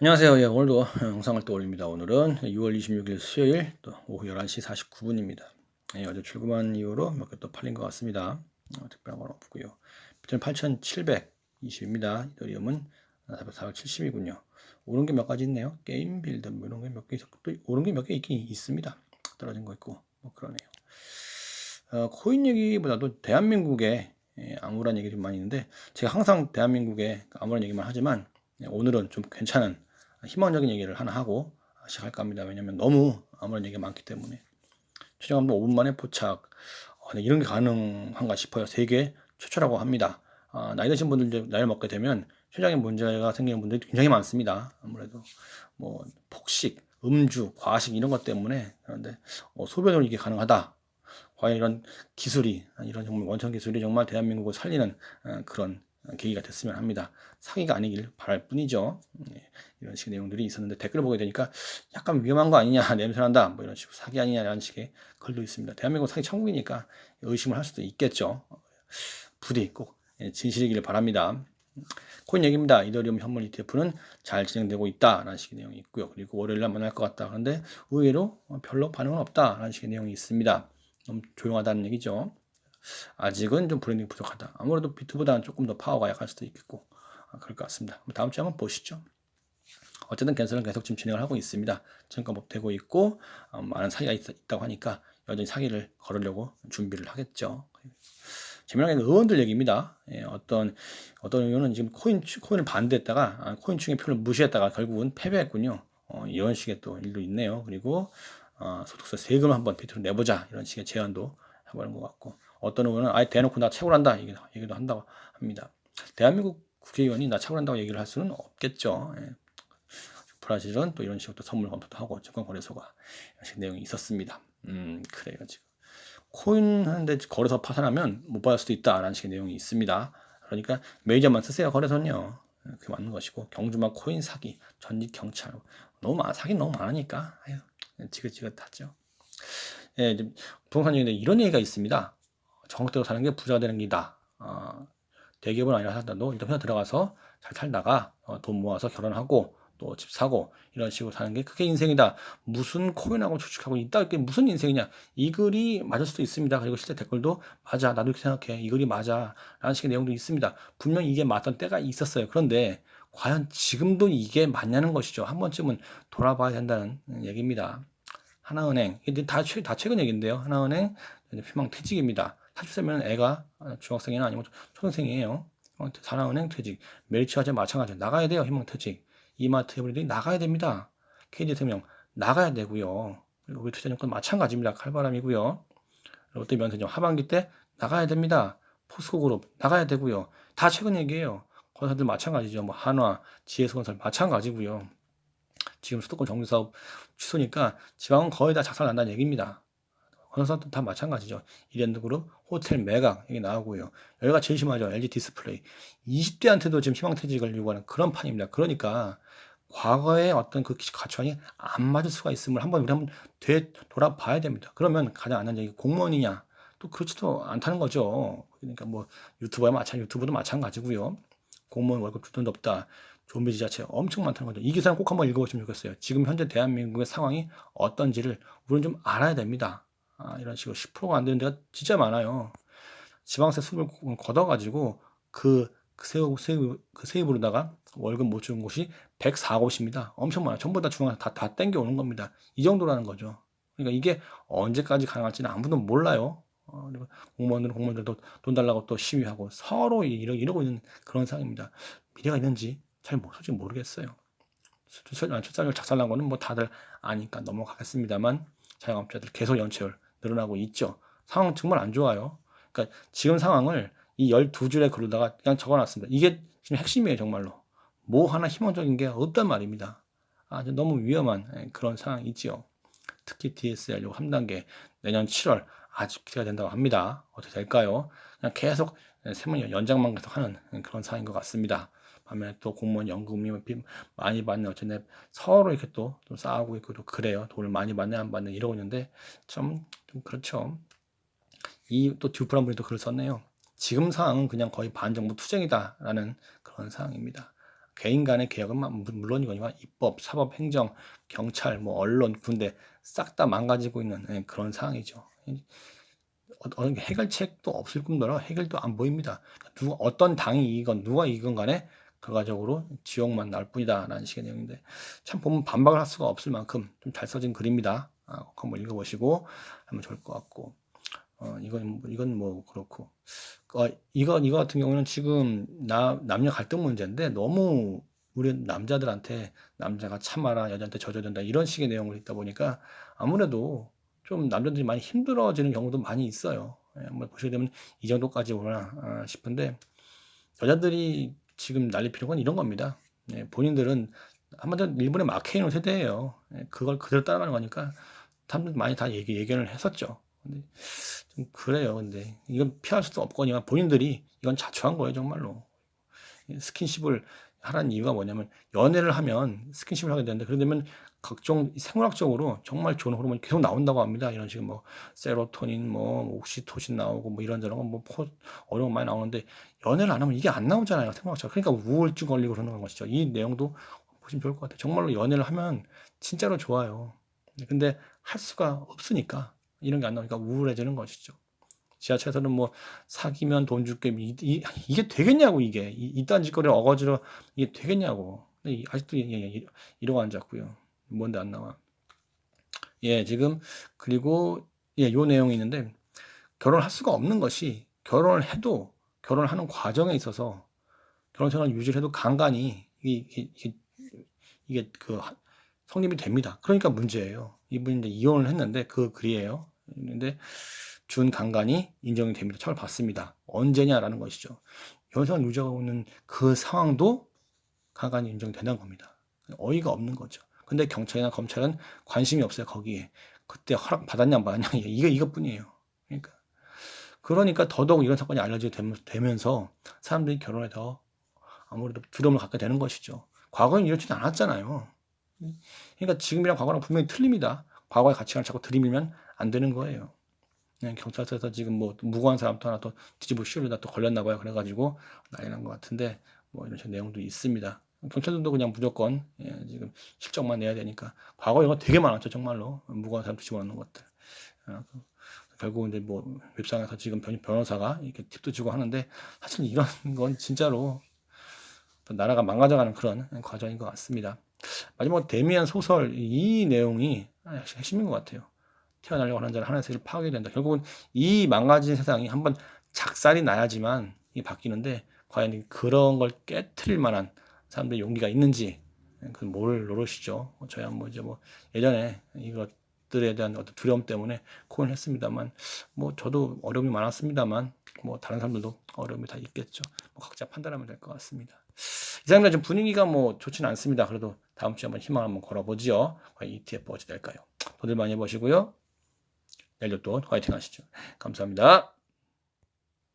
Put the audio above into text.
안녕하세요. 예, 오늘도 영상을 또 올립니다. 오늘은 6월 26일 수요일 또 오후 11시 49분입니다. 예, 어제 출금한 이후로 몇 개 또 팔린 것 같습니다. 어, 특별한 건 없고요. 비트는 8,720입니다. 이더리움은 470이군요. 오른 게 몇 가지 있네요. 게임 빌드 뭐 이런 게 몇 개 있었고 또 오른 게 몇 개 있긴 있습니다. 떨어진 거 있고 뭐 그러네요. 어, 코인 얘기보다도 대한민국의 예, 암울한 얘기 좀 많이 있는데 제가 항상 대한민국의 암울한 얘기만 하지만 예, 오늘은 좀 괜찮은 희망적인 얘기를 하나 하고 시작할까 합니다. 왜냐면 너무 아무런 얘기가 많기 때문에. 최저감도 5분 만에 포착. 어, 네, 이런 게 가능한가 싶어요. 세계 최초라고 합니다. 아, 나이 드신 분들 이제 나이를 먹게 되면 최적인 문제가 생기는 분들이 굉장히 많습니다. 아무래도 뭐 폭식, 음주, 과식 이런 것 때문에 그런데 어, 소변으로 이게 가능하다. 과연 이런 기술이 이런 정말 원천 기술이 정말 대한민국을 살리는 어, 그런 계기가 됐으면 합니다. 사기가 아니길 바랄 뿐이죠. 예, 이런 식의 내용들이 있었는데 댓글 보게 되니까 약간 위험한 거 아니냐, 냄새난다, 뭐 이런 식으로 사기 아니냐라는 식의 글도 있습니다. 대한민국 사기 천국이니까 의심을 할 수도 있겠죠. 부디 꼭 예, 진실이기를 바랍니다. 코인 얘기입니다. 이더리움 현물 ETF는 잘 진행되고 있다라는 식의 내용이 있고요. 그리고 월요일날 만날 것 같다. 그런데 의외로 별로 반응은 없다라는 식의 내용이 있습니다. 너무 조용하다는 얘기죠. 아직은 좀 브랜딩 부족하다. 아무래도 비트보다는 조금 더 파워가 약할 수도 있겠고 아, 그럴 것 같습니다. 다음 주에 한번 보시죠. 어쨌든 캔슬은 계속 지금 진행을 하고 있습니다. 증권법 되고 있고 어, 많은 사기가 있, 다고 하니까 여전히 사기를 걸으려고 준비를 하겠죠. 재미난 게 의원들 얘기입니다. 예, 어떤 어떤 의원은 지금 코인 코인을 반대했다가 아, 코인층의 표를 무시했다가 결국은 패배했군요. 어, 이런 식의 또 일도 있네요. 그리고 어, 소득세 세금을 한번 비트로 내보자 이런 식의 제안도 해보는 것 같고 어떤 의원은 아예 대놓고 나 채굴한다 얘기도, 얘기도 한다고 합니다. 대한민국 국회의원이 나 채굴한다고 얘기를 할 수는 없겠죠. 예. 브라질은 또 이런 식으로 또 선물 검토도 하고 증권거래소가 이런 식 내용이 있었습니다. 음 그래요 지금 코인 하는데 거래소 파산하면 못 받을 수도 있다라는 식의 내용이 있습니다. 그러니까 메이저만 쓰세요 거래소는요. 예, 그게 맞는 것이고 경주만 코인 사기, 전직 경찰 너무 많 사기 너무 많으니까 아유 지긋지긋하죠. 예, 부동산 얘기인데 이런 얘기가 있습니다. 정석대로 사는 게 부자가 되는 길이다. 어, 대기업은 아니라 하더라도 일단 회사 들어가서 잘 살다가 어, 돈 모아서 결혼하고 또 집 사고 이런 식으로 사는 게 그게 인생이다. 무슨 코인하고 추측하고 있다. 이게 무슨 인생이냐. 이 글이 맞을 수도 있습니다. 그리고 실제 댓글도 맞아. 나도 이렇게 생각해. 이 글이 맞아. 라는 식의 내용도 있습니다. 분명 이게 맞던 때가 있었어요. 그런데 과연 지금도 이게 맞냐는 것이죠. 한 번쯤은 돌아봐야 된다는 얘기입니다. 하나은행, 이게 다, 최, 다 최근 얘기인데요. 하나은행 피망 퇴직입니다. 40세면 애가 중학생이나 아니면 초등생이에요. 산하은행 퇴직, 멸치화재 마찬가지 나가야 돼요. 희망퇴직. 이마트 에브리데이 나가야 됩니다. KD 대명 나가야 되고요. 우리 투자증권 마찬가지입니다. 칼바람이고요. 롯데 면세점 하반기 때 나가야 됩니다. 포스코그룹 나가야 되고요. 다 최근 얘기예요. 건설들 마찬가지죠. 뭐 한화, 지혜수건설 마찬가지고요. 지금 수도권 정비사업 취소니까 지방은 거의 다 작살난다는 얘기입니다. 건설사도 다 마찬가지죠. 이랜드 그룹, 호텔 매각 여기 나오고요. 여기가 제일 심하죠. LG 디스플레이. 20대한테도 지금 희망퇴직을 요구하는 그런 판입니다. 그러니까 과거의 어떤 그 가치관이 안 맞을 수가 있음을 한번 우리 한번 되 돌아봐야 됩니다. 그러면 가장 안전적인 공무원이냐? 또 그렇지도 않다는 거죠. 그러니까 뭐 유튜버야 마찬 유튜브도 마찬가지고요. 공무원 월급 줄 돈도 없다. 좀비 지자체 엄청 많다는 거죠. 이 기사는 꼭 한번 읽어보시면 좋겠어요. 지금 현재 대한민국의 상황이 어떤지를 우리는 좀 알아야 됩니다. 아, 이런 식으로 10%가 안 되는 데가 진짜 많아요. 지방세 수입을 걷어가지고 그, 그 세입, 세입, 그 세입으로다가 월급 못 주는 곳이 104곳입니다. 엄청 많아요. 전부 다 중앙 다, 다 땡겨오는 겁니다. 이 정도라는 거죠. 그러니까 이게 언제까지 가능할지는 아무도 몰라요. 어, 그리고 공무원들은 공무원들도 돈 달라고 또 시위하고 서로 이러, 이러고 있는 그런 상황입니다. 미래가 있는지 잘 솔직히 모르겠어요. 출산율 작살난 거는 뭐 다들 아니까 넘어가겠습니다만 자영업자들 계속 연체율 늘어나고 있죠. 상황 정말 안 좋아요. 그러니까 지금 상황을 이 12줄에 글로다가 그냥 적어놨습니다. 이게 지금 핵심이에요, 정말로. 뭐 하나 희망적인 게 없단 말입니다. 아, 너무 위험한 예, 그런 상황이 있죠. 특히 DSR 요 3단계 내년 7월 아직 기대가 된다고 합니다. 어떻게 될까요? 그냥 계속 세문 연장만 계속 하는 그런 상황인 것 같습니다. 반면에 또 공무원 연금이 많이 받는 어쨌든 서로 이렇게 또, 또 싸우고 있고 또 그래요. 돈을 많이 받네 안 받네 이러고 있는데 좀, 좀 그렇죠. 이 또 듀프란 분이 또 글을 썼네요. 지금 상황은 그냥 거의 반정부 투쟁이다라는 그런 상황입니다. 개인 간의 개혁은 물론이거니와 입법, 사법, 행정, 경찰, 뭐 언론, 군대 싹 다 망가지고 있는 예, 그런 상황이죠. 이- 어- 어떤 해결책도 없을 뿐더러 해결도 안 보입니다. 누가 어떤 당이 이건 누가 이건 간에 결과적으로 지옥만 날 뿐이다 라는 식의 내용인데 참 보면 반박을 할 수가 없을 만큼 좀 잘 써진 글입니다. 아, 꼭 한번 읽어보시고 하면 좋을 것 같고 어, 이건 뭐- 이건 뭐 그렇고 어, 이거 이거 같은 경우는 지금 나 남녀 갈등 문제인데 너무 우리 남자들한테 남자가 참아라 여자한테 져줘야 된다 이런 식의 내용을 있다 보니까 아무래도 좀 남자들이 많이 힘들어지는 경우도 많이 있어요. 예, 한번 보시게 되면 이 정도까지 오나 아, 싶은데 여자들이 지금 날릴 필요가 이런 겁니다. 예, 본인들은 한마디로 일본의 마케이노 세대예요. 예, 그걸 그대로 따라가는 거니까 사람들 많이 다 얘기 예견을 했었죠. 근데 좀 그래요. 근데 이건 피할 수도 없거니와 본인들이 이건 자초한 거예요, 정말로. 이 스킨십을 하라는 이유가 뭐냐면 연애를 하면 스킨십을 하게 되는데 그러면 각종 생물학적으로 정말 좋은 호르몬이 계속 나온다고 합니다. 이런 식의 뭐 세로토닌, 뭐 옥시토신 나오고 뭐 이런저런 뭐 포, 어려운 거 많이 나오는데 연애를 안 하면 이게 안 나오잖아요. 생물학적으로. 그러니까 우울증 걸리고 그러는 것이죠. 이 내용도 보시면 좋을 것 같아요. 정말로 연애를 하면 진짜로 좋아요. 근데 할 수가 없으니까 이런 게 안 나오니까 우울해지는 것이죠. 지하철에서는 뭐 사귀면 돈 줄게 이, 이, 이게 되겠냐고 이게 이, 이딴 짓거리 어거지로 이게 되겠냐고 근데 이- 아직도 예, 예, 예, 이러고 앉았고요 뭔데 안 나와 예 지금 그리고 예 요 내용이 있는데 결혼할 수가 없는 것이 결혼을 해도 결혼을 하는 과정에 있어서 결혼 생활을 유지해도 간간히 이게, 이게, 이게 그 하- 성립이 됩니다. 그러니까 문제예요. 이분이 이제 이혼을 했는데 그 글이에요. 근데 준 강간이 인정이 됩니다. 처벌 받습니다. 언제냐라는 것이죠. 여성을 유지하고 있는 그 상황도 강간이 인정된다는 겁니다. 어이가 없는 거죠. 근데 경찰이나 검찰은 관심이 없어요. 거기에 그때 허락 받았냐 안 받았냐 이게 이것뿐이에요. 그러니까 그러니까 더더욱 이런 사건이 알려지게 되면- 되면서 사람들이 결혼에 더 아무래도 두려움을 갖게 되는 것이죠. 과거엔 이렇지는 않았잖아요. 그러니까 지금이랑 과거랑 분명히 틀립니다. 과거의 가치관을 자꾸 들이밀면 안 되는 거예요. 그냥 경찰서에서 지금 뭐 무고한 사람도 하나 또 뒤집어 씌우려다 또 걸렸나 봐요. 그래가지고 난리 난 것 같은데 뭐 이런 내용도 있습니다. 경찰들도 그냥 무조건 예, 지금 실적만 내야 되니까 과거 이거 되게 많았죠 정말로 무고한 사람 뒤집어 놓는 것들. 아, 그- 결국 이제 뭐 웹상에서 지금 변- 변호사가 이렇게 팁도 주고 하는데 사실 이런 건 진짜로 또 나라가 망가져가는 그런 과정인 것 같습니다. 마지막 데미안 소설 이 내용이 핵심인 것 같아요. 태어나려고 하는 자는 하나의 세를 파악해야 된다. 결국은 이 망가진 세상이 한번 작살이 나야지만 이 바뀌는데 과연 그런 걸 깨트릴 만한 사람들의 용기가 있는지 그건 뭘 노릇이죠. 저야 뭐 이제 뭐 예전에 이것들에 대한 어떤 두려움 때문에 코인 했습니다만 뭐 저도 어려움이 많았습니다만 뭐 다른 사람들도 어려움이 다 있겠죠. 뭐 각자 판단하면 될 것 같습니다. 이상입니다. 좀 분위기가 뭐 좋지는 않습니다. 그래도 다음 주에 한번 희망 한번 걸어보지요. 과연 ETF 어찌 될까요? 돈들 많이 버시고요. 내일도 또 화이팅 하시죠. 감사합니다.